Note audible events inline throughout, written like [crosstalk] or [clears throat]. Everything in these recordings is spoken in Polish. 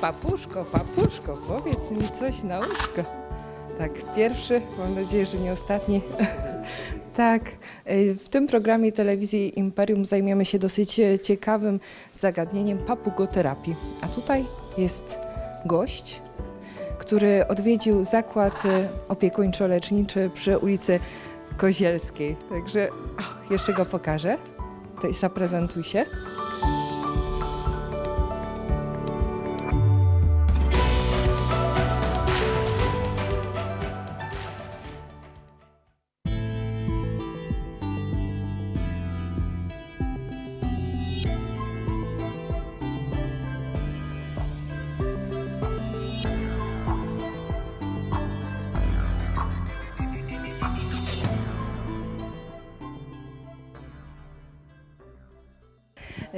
Papuszko, papuszko, powiedz mi coś na łóżko. Tak, pierwszy, mam nadzieję, że nie ostatni. [laughs] tak, y, w tym programie telewizji Imperium zajmiemy się dosyć e, ciekawym zagadnieniem papugoterapii. A tutaj jest gość, który odwiedził zakład e, opiekuńczo-leczniczy przy ulicy Kozielskiej. Także o, jeszcze go pokażę. Zaprezentuj się.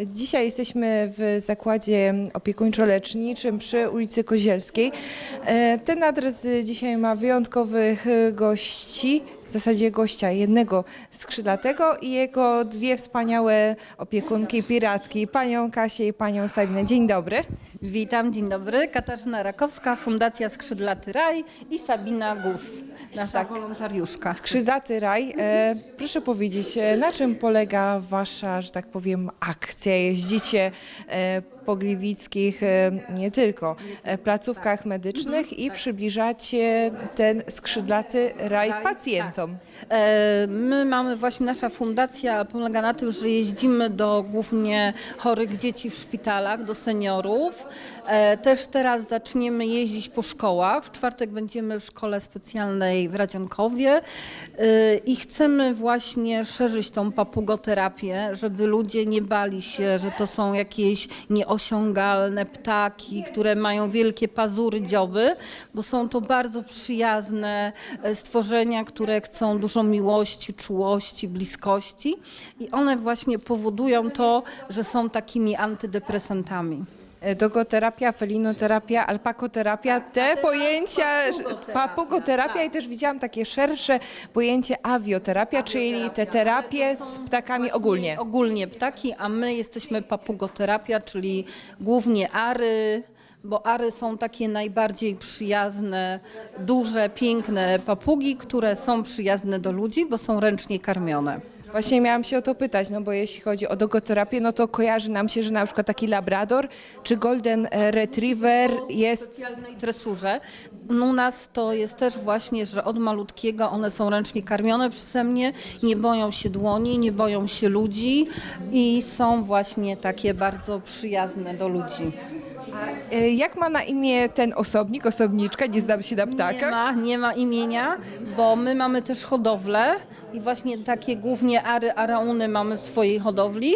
Dzisiaj jesteśmy w zakładzie opiekuńczo-leczniczym przy ulicy Kozielskiej. E, Ten adres y, dzisiaj ma wyjątkowych y, gości, w zasadzie gościa jednego skrzydlatego i jego dwie wspaniałe opiekunki, piratki, panią Kasię i panią Sabinę. Dzień dobry. Witam, dzień dobry. Katarzyna Rakowska, Fundacja Skrzydlaty Raj i Sabina Gus, nasza wolontariuszka. Skrzydlaty Raj, e, proszę powiedzieć, e, na czym polega wasza, że tak powiem, akcja? Jeździcie e, po gliwickich, e, nie tylko, e, placówkach medycznych i przybliżacie ten skrzydlaty raj pacjentom. E, My mamy właśnie, nasza fundacja polega na tym, że jeździmy do głównie chorych dzieci w szpitalach, do seniorów. Też teraz zaczniemy jeździć po szkołach. W czwartek będziemy w szkole specjalnej w Radzionkowie i chcemy właśnie szerzyć tą papugoterapię, żeby ludzie nie bali się, że to są jakieś nieosiągalne ptaki, które mają wielkie pazury, dzioby, bo są to bardzo przyjazne e, stworzenia, które chcą dużo miłości, czułości, bliskości i one właśnie powodują to, że są takimi antydepresantami. E, Dogoterapia, felinoterapia, alpakoterapia, te pojęcia, papugoterapia, papugoterapia i też widziałam takie szersze pojęcie awioterapia, czyli te terapie z ptakami ogólnie. Ogólnie ptaki, a my jesteśmy papugoterapia, czyli głównie ary, bo ary są takie najbardziej przyjazne, duże, piękne papugi, które są przyjazne do ludzi, bo są ręcznie karmione. Właśnie miałam się o to pytać, no bo jeśli chodzi o dogoterapię, no to kojarzy nam się, że na przykład taki labrador czy golden e, retriever jest specjalnej tresurze. No, U nas to jest też właśnie, że od malutkiego one są ręcznie karmione przeze mnie, nie boją się dłoni, nie boją się ludzi i są właśnie takie bardzo przyjazne do ludzi. E, Jak ma na imię ten osobnik, osobniczka? Nie znam się na Nie ptakach. ma, nie ma imienia, bo my mamy też hodowlę i właśnie takie głównie ary, arauny mamy w swojej hodowli.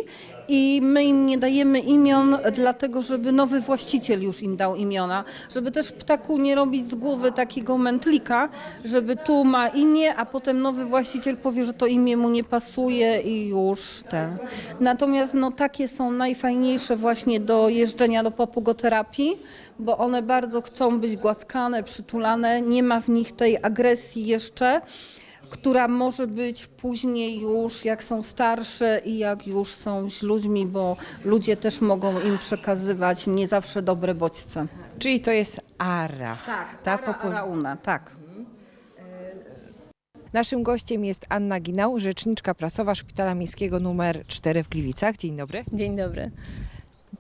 I my im nie dajemy imion, dlatego żeby nowy właściciel już im dał imiona, żeby też ptaku nie robić z głowy takiego mętlika, żeby tu ma imię, a potem nowy właściciel powie, że to imię mu nie pasuje i już ten. Natomiast no takie są najfajniejsze właśnie do jeżdżenia do papugoterapii, bo one bardzo chcą być głaskane, przytulane, nie ma w nich tej agresji jeszcze która może być później już, jak są starsze i jak już są z ludźmi, bo ludzie też mogą im przekazywać nie zawsze dobre bodźce. Czyli to jest ara. Ta Ara, popu- arauna, tak. Naszym gościem jest Anna Ginał, rzeczniczka prasowa Szpitala Miejskiego nr 4 w Gliwicach. Dzień dobry. Dzień dobry.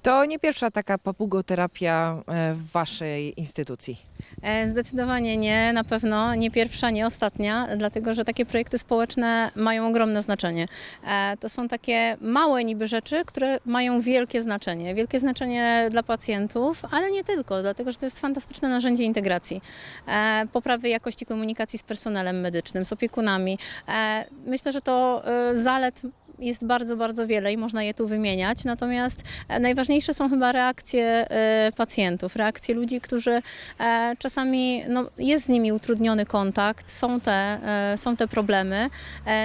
To nie pierwsza taka papugoterapia e, w waszej instytucji. E, Zdecydowanie nie, na pewno nie pierwsza, nie ostatnia, dlatego że takie projekty społeczne mają ogromne znaczenie. E, To są takie małe niby rzeczy, które mają wielkie znaczenie. Wielkie znaczenie dla pacjentów, ale nie tylko, dlatego że to jest fantastyczne narzędzie integracji, e, poprawy jakości komunikacji z personelem medycznym, z opiekunami. Myślę, że to e, zalet jest bardzo, bardzo wiele i można je tu wymieniać. Natomiast e, najważniejsze są chyba reakcje e, pacjentów, reakcje ludzi, którzy e, czasami no, jest z nimi utrudniony kontakt, są te, są te problemy,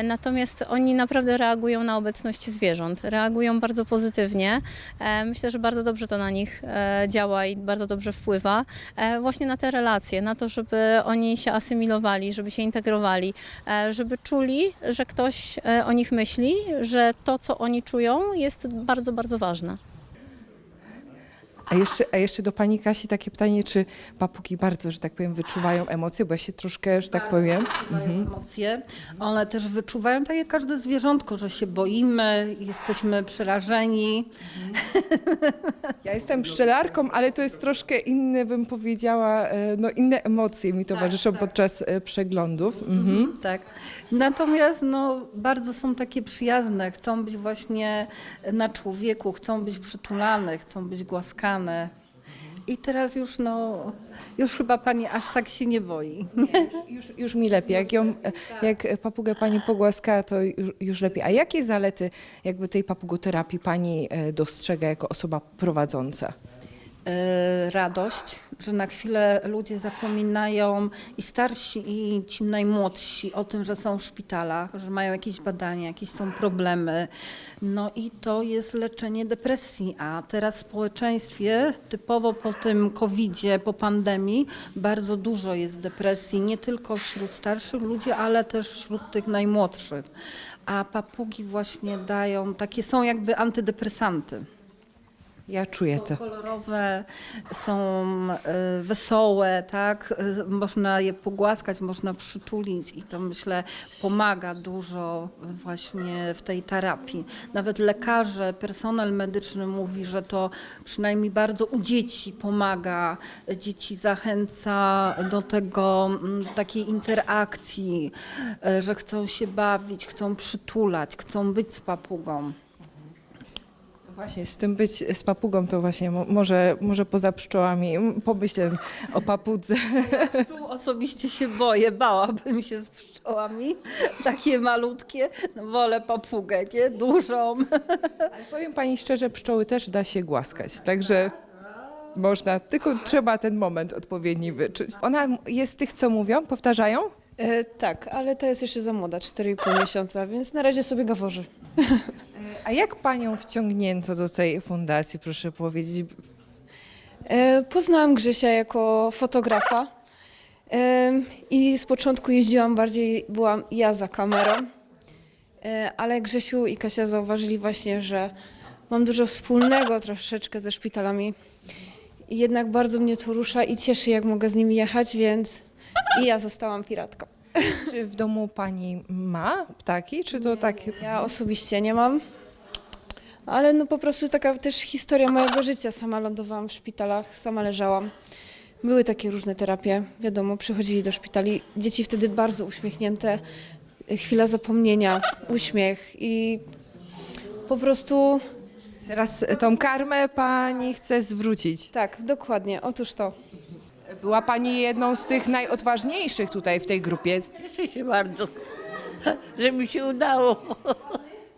natomiast oni naprawdę reagują na obecność zwierząt, reagują bardzo pozytywnie. Myślę, że bardzo dobrze to na nich działa i bardzo dobrze wpływa właśnie na te relacje, na to, żeby oni się asymilowali, żeby się integrowali, żeby czuli, że ktoś o nich myśli, że to, co oni czują, jest bardzo, bardzo ważne. A jeszcze, a jeszcze do pani Kasi takie pytanie, czy papugi bardzo, że tak powiem, wyczuwają emocje, bo ja się troszkę, że tak powiem. Mają emocje. One też wyczuwają, tak jak każde zwierzątko, że się boimy, jesteśmy przerażeni. Ja jestem pszczelarką, ale to jest troszkę inne, bym powiedziała, e, no inne emocje mi towarzyszą podczas e, przeglądów. Mhm. Tak. Natomiast no, bardzo są takie przyjazne, chcą być właśnie na człowieku, chcą być przytulane, chcą być głaskane. I teraz już, no, już chyba pani aż tak się nie boi. Już, już mi lepiej. Jak, ją, jak papugę pani pogłaska, to już, już lepiej. A jakie zalety jakby tej papugoterapii pani e, dostrzega jako osoba prowadząca? E, radość, że na chwilę ludzie zapominają i starsi, i ci najmłodsi o tym, że są w szpitalach, że mają jakieś badania, jakieś są problemy. No i to jest leczenie depresji, a teraz w społeczeństwie, typowo po tym COVID-zie, po pandemii, bardzo dużo jest depresji, nie tylko wśród starszych ludzi, ale też wśród tych najmłodszych. A papugi właśnie dają, takie są jakby antydepresanty Ja czuję to. kolorowe, są e, wesołe, tak? E, Można je pogłaskać, można przytulić i to myślę pomaga dużo właśnie w tej terapii. Nawet lekarze, personel medyczny mówi, że to przynajmniej bardzo u dzieci pomaga. Dzieci zachęca do tego mm, takiej interakcji, e, że chcą się bawić, chcą przytulać, chcą być z papugą. Właśnie z tym być z papugą to właśnie mo- może, może poza pszczołami m, pomyślę o papudze. Tu osobiście się boję, bałabym się z pszczołami, takie malutkie, no wolę papugę, nie? Dużą. Ale powiem pani szczerze, pszczoły też da się głaskać, także można, tylko trzeba ten moment odpowiedni wyczuć. Ona jest z tych, co mówią, powtarzają? E, tak, ale ta jest jeszcze za młoda, 4,5 miesiąca, więc na razie sobie gaworzy. A jak panią wciągnięto do tej fundacji, proszę powiedzieć? E, poznałam Grzesia jako fotografa e, i z początku jeździłam bardziej, byłam ja za kamerą, e, ale Grzesiu i Kasia zauważyli właśnie, że mam dużo wspólnego troszeczkę ze szpitalami i jednak bardzo mnie to rusza i cieszy, jak mogę z nimi jechać, więc i ja zostałam piratką. Czy w domu pani ma ptaki, czy to tak? Ja osobiście nie mam, ale no po prostu taka też historia mojego życia. Sama lądowałam w szpitalach, sama leżałam. Były takie różne terapie, wiadomo, przychodzili do szpitali. Dzieci wtedy bardzo uśmiechnięte, chwila zapomnienia, uśmiech i po prostu Teraz tą karmę pani chce zwrócić. tak, dokładnie, otóż to. Była pani jedną z tych najodważniejszych tutaj w tej grupie. Cieszę się bardzo, że mi się udało.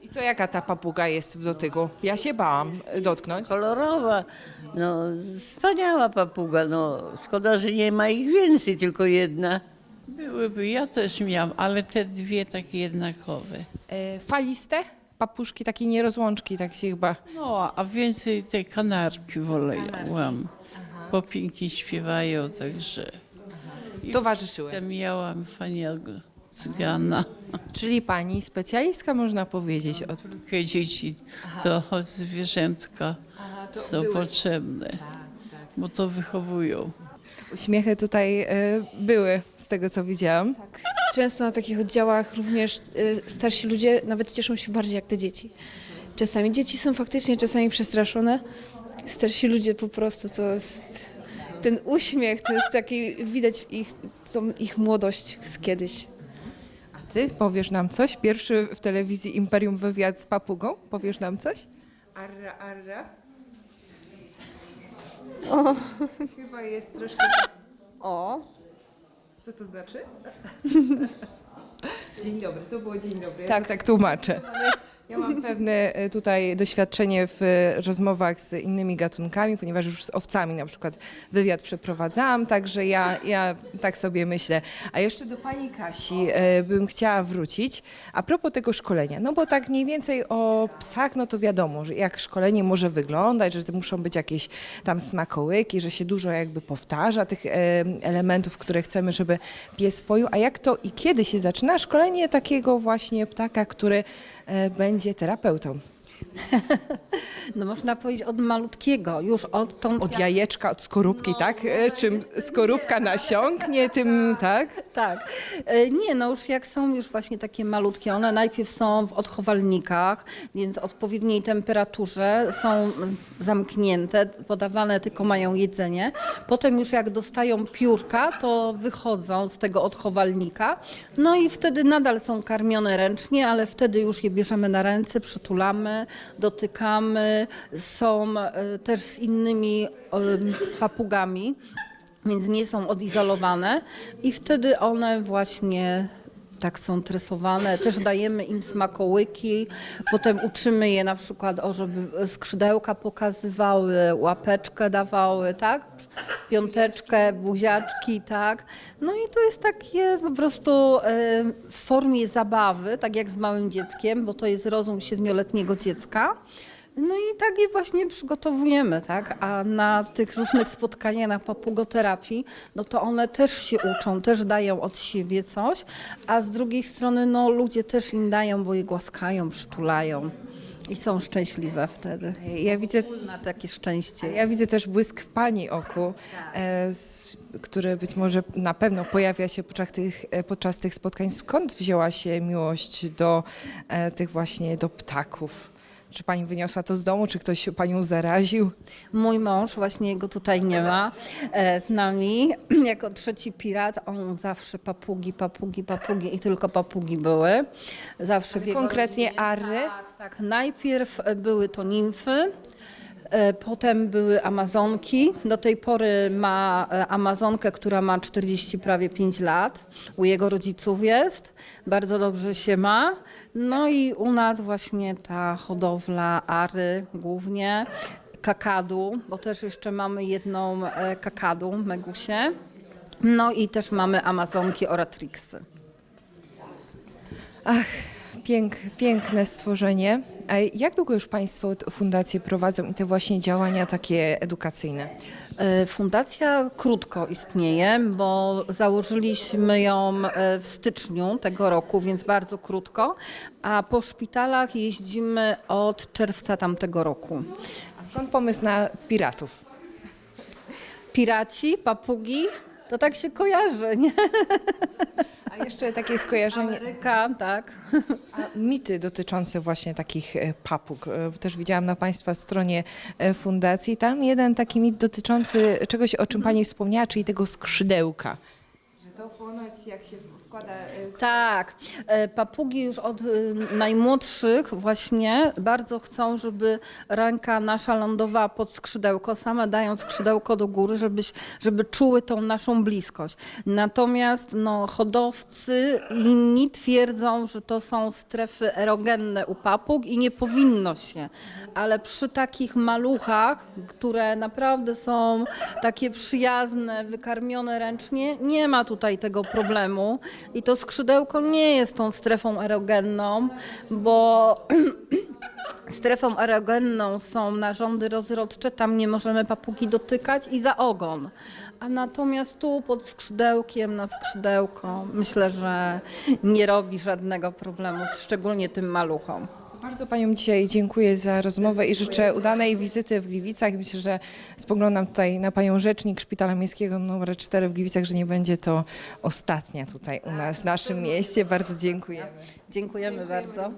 I co, jaka ta papuga jest w dotyku? Ja się bałam dotknąć. Kolorowa, no wspaniała papuga, no szkoda, że nie ma ich więcej, tylko jedna. Byłyby, ja też miałam, ale te dwie takie jednakowe. E, faliste? Papuszki, takie nierozłączki, tak się chyba... No, a więcej te kanarki wolałam, bo pięknie śpiewają, także... Towarzyszyły. potem miałam faniego cygana. Czyli pani specjalistka, można powiedzieć. Od... Takie dzieci, to zwierzętka są potrzebne, bo to wychowują. Uśmiechy tutaj e, były, z tego co widziałam. Często na takich oddziałach również y, starsi ludzie nawet cieszą się bardziej jak te dzieci. Czasami dzieci są faktycznie czasami przestraszone. Starsi ludzie po prostu to jest ten uśmiech, to jest taki widać w ich, tą ich młodość z kiedyś. Ty powiesz nam coś? Pierwszy w telewizji Imperium wywiad z papugą? Powiesz nam coś? Arra, arra. O. [laughs] Chyba jest troszkę... O, Co to znaczy? [laughs] Dzień dobry, to było dzień dobry. Ja Tak. tak, tak tłumaczę. Ja mam pewne e, tutaj doświadczenie w e, rozmowach z innymi gatunkami, ponieważ już z owcami na przykład wywiad przeprowadzałam, także ja, ja tak sobie myślę. A jeszcze do pani Kasi e, bym chciała wrócić a propos tego szkolenia, no bo tak mniej więcej o psach, no to wiadomo, że jak szkolenie może wyglądać, że muszą być jakieś tam smakołyki, że się dużo jakby powtarza tych elementów, które chcemy, żeby pies pojął. A jak to i kiedy się zaczyna szkolenie takiego właśnie ptaka, który e, będzie terapeutą? [laughs] No można powiedzieć od malutkiego, już odtąd Od jajeczka, od skorupki, tak? E, Czym skorupka nasiąknie, tym, [laughs] tak? Tak. E, Nie, no już jak są już właśnie takie malutkie, one najpierw są w odchowalnikach, więc odpowiedniej temperaturze są mm, zamknięte, podawane tylko mają jedzenie. Potem już jak dostają piórka, to wychodzą z tego odchowalnika. No i wtedy nadal są karmione ręcznie, ale wtedy już je bierzemy na ręce, przytulamy, dotykamy. Są e, też z innymi em, papugami więc nie są odizolowane i wtedy one właśnie tak są tresowane. Też dajemy im smakołyki, potem uczymy je na przykład, o, żeby skrzydełka pokazywały, łapeczkę dawały, tak? Piąteczkę, buziaczki, tak? No i to jest takie po prostu e, w formie zabawy, tak jak z małym dzieckiem, bo to jest rozum siedmioletniego dziecka. No i tak je właśnie przygotowujemy, tak? A na tych różnych spotkaniach na papugoterapii, no to one też się uczą, też dają od siebie coś, a z drugiej strony no ludzie też im dają, bo je głaskają, przytulają i są szczęśliwe wtedy. Ja widzę, Na takie szczęście. ja widzę też błysk w Pani oku, e, s- który być może na pewno pojawia się podczas tych, e, podczas tych spotkań. Skąd wzięła się miłość do e, tych właśnie, do ptaków? Czy Pani wyniosła to z domu, czy ktoś Panią zaraził? Mój mąż, właśnie go tutaj nie ma, e, z nami, [clears throat] jako trzeci pirat, on zawsze papugi, papugi, papugi i tylko papugi były. Zawsze w jego Konkretnie rodzinie. arry? Tak, tak. Najpierw były to nimfy, potem były amazonki. Do tej pory ma e, amazonkę, która ma 40 prawie 5 lat. U jego rodziców jest. Bardzo dobrze się ma. No i u nas właśnie ta hodowla ary głównie. Kakadu, bo też jeszcze mamy jedną e, kakadu, Megusię. No i też mamy amazonki oratrixy. Ach, pięk, piękne stworzenie. A jak długo już Państwo fundację prowadzą i te właśnie działania takie edukacyjne? E, Fundacja krótko istnieje, bo założyliśmy ją e, w styczniu tego roku, więc bardzo krótko, a po szpitalach jeździmy od czerwca tamtego roku. A skąd pomysł na piratów? Piraci, papugi, to tak się kojarzy, nie? [laughs] A jeszcze takie skojarzenie, Ameryka, tak. [laughs] a mity dotyczące właśnie takich e, papug. E, Też widziałam na Państwa stronie e, fundacji. Tam jeden taki mit dotyczący czegoś, o czym Pani wspomniała, czyli tego skrzydełka. Że to jak się wkłada... Tak, E, papugi już od e, najmłodszych właśnie bardzo chcą, żeby ręka nasza lądowała pod skrzydełko, same dają skrzydełko do góry, żeby, żeby czuły tą naszą bliskość. Natomiast no, hodowcy inni twierdzą, że to są strefy erogenne u papug i nie powinno się. Ale przy takich maluchach, które naprawdę są takie przyjazne, wykarmione ręcznie, nie ma tutaj tego problemu. I to skrzydełko nie jest tą strefą erogenną, bo [clears throat] strefą erogenną są narządy rozrodcze, tam nie możemy papugi dotykać i za ogon. A natomiast tu pod skrzydełkiem, na skrzydełko, myślę, że nie robi żadnego problemu, szczególnie tym maluchom. Bardzo Paniom dzisiaj dziękuję za rozmowę i życzę udanej wizyty w Gliwicach. Myślę, że spoglądam tutaj na Panią Rzecznik Szpitala Miejskiego numer 4 w Gliwicach, że nie będzie to ostatnia tutaj u nas w naszym mieście. Bardzo dziękuję. Dziękujemy bardzo.